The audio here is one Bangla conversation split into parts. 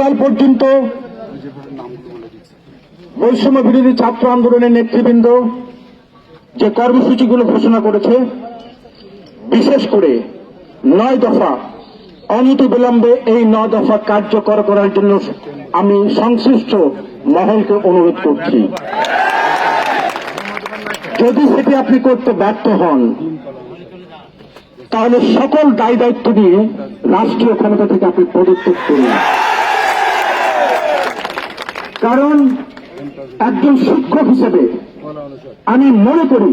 গতকাল পর্যন্ত বৈষম্য বিরোধী ছাত্র আন্দোলনের নেতৃবৃন্দ যে কর্মসূচিগুলো ঘোষণা করেছে, বিশেষ করে নয় দফা অনীতি বিলম্বে এই নয় দফা কার্যকর করার জন্য আমি সংশ্লিষ্ট মহলকে অনুরোধ করছি। যদি সেটি আপনি করতে ব্যর্থ হন, তাহলে সকল দায় দায়িত্ব নিয়ে রাষ্ট্রীয় ক্ষমতা থেকে আপনি পদত্যাগ করুন। কারণ একজন শিক্ষক হিসেবে আমি মনে করি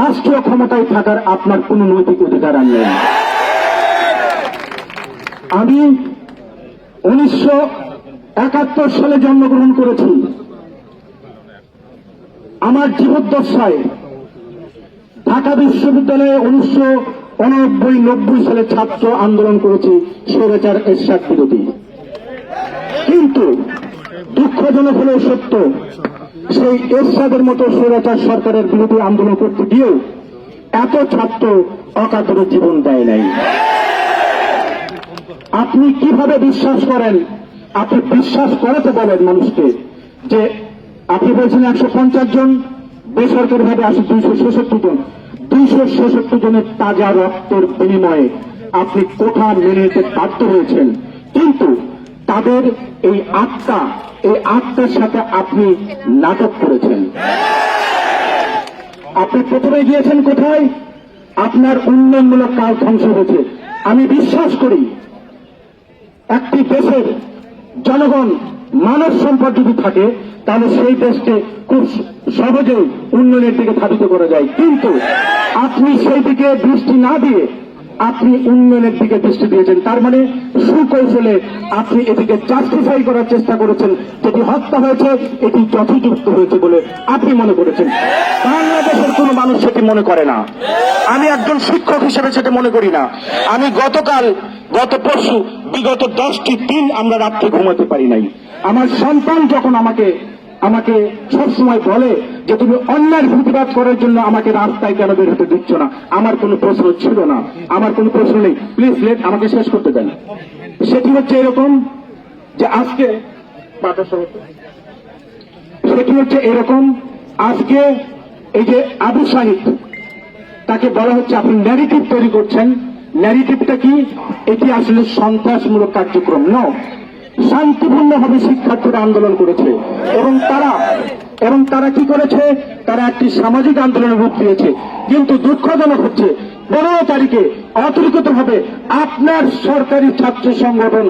রাষ্ট্রীয় ক্ষমতায় থাকার আপনার কোন নৈতিক অধিকার আর নেই। আমি উনিশশো একাত্তর সালে জন্মগ্রহণ করেছি। আমার জীবদ্দশায় ঢাকা বিশ্ববিদ্যালয়ে উনিশশো উনব্বই নব্বই সালে ছাত্র আন্দোলন করেছি, স্বৈরাচার এরশাদ বিরোধী। কিন্তু দুঃখজনক হলেও সত্য, সেই এরশাদের মতো স্বৈরাচার সরকারের বিরোধী আন্দোলন করতে গিয়েও এত ছাত্র অকাতরে জীবন দেয় নাই। আপনি কীভাবে বিশ্বাস করেন? আপনি বিশ্বাস করাতে বলেন মানুষকে যে আপনি বলছেন একশো পঞ্চাশ জন বেসরকারি ভাবে আসে দুইশো ছেষট্টি জন। দুইশো ছেষট্টি জনের তাজা রক্তের বিনিময়ে আপনি কোঠা মেনে নিতে বাধ্য হয়েছেন? কিন্তু তাদের এই আত্মা, এই আত্মার সাথে আপনি নাটক করেছেন। আপনি প্রথমে গিয়েছেন কোথায়? আপনার উন্নয়নমূলক কাজ ধ্বংস হয়েছে। আমি বিশ্বাস করি, একটি দেশের জনগণ মানব সম্পদ যদি থাকে, তাহলে সেই দেশকে খুব সহজেই উন্নয়নের দিকে ধাবিত করা যায়। কিন্তু আপনি সেই দিকে দৃষ্টি না দিয়ে আপনি উন্নয়নের দিকে দৃষ্টি দিয়েছেন। তার মানে সুকৌশলে আপনি এটিকে জাস্টিফাই করার চেষ্টা করেছেন। যেটি হত্যা হয়েছে, এটি যথোযুক্ত হয়েছে বলে আপনি মনে করেছেন। বাংলাদেশের কোনো মানুষ সেটি মনে করে না। আমি একজন শিক্ষক হিসেবে সেটা মনে করি না। আমি গতকাল, গত পরশু, বিগত দশটি দিন আমরা রাত্রে ঘুমাতে পারি নাই। আমার সন্তান যখন আমাকে আমাকে সবসময় বলে যে তুমি অন্যায়ের প্রতিবাদ করার জন্য আমাকে রাস্তায় কেন বের হতে দিচ্ছ না? আমার কোনো প্রশ্ন ছিল না। আমার কোনো প্রশ্ন নেই। প্লিজ লেট আমাকে শেষ করতে দেন। সেটি হচ্ছে এরকম যে আজকে? সেটি হচ্ছে এরকম আজকে এই যে আবু সাহিদ, তাকে বলা হচ্ছে আপনি ন্যারেটিভ তৈরি করছেন। ন্যারেটিভটা কি? এটি আসলে সন্ত্রাসমূলক কার্যক্রম। ন শান্তিপূর্ণভাবে শিক্ষার্থীরা আন্দোলন করেছে। এবং তারা এবং তারা কি করেছে? তারা একটি সামাজিক আন্দোলনের রূপ দিয়েছে কিন্তু দুঃখজনক হচ্ছে, পনেরো তারিখে অতর্কিতভাবে আপনার সরকারি ছাত্র সংগঠন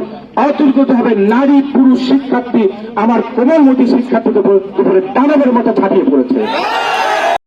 অতর্কিতভাবে নারী পুরুষ শিক্ষার্থী আমার কোমলমতি শিক্ষার্থীদের উপরে দানবের মতো ছাপিয়ে পড়েছে।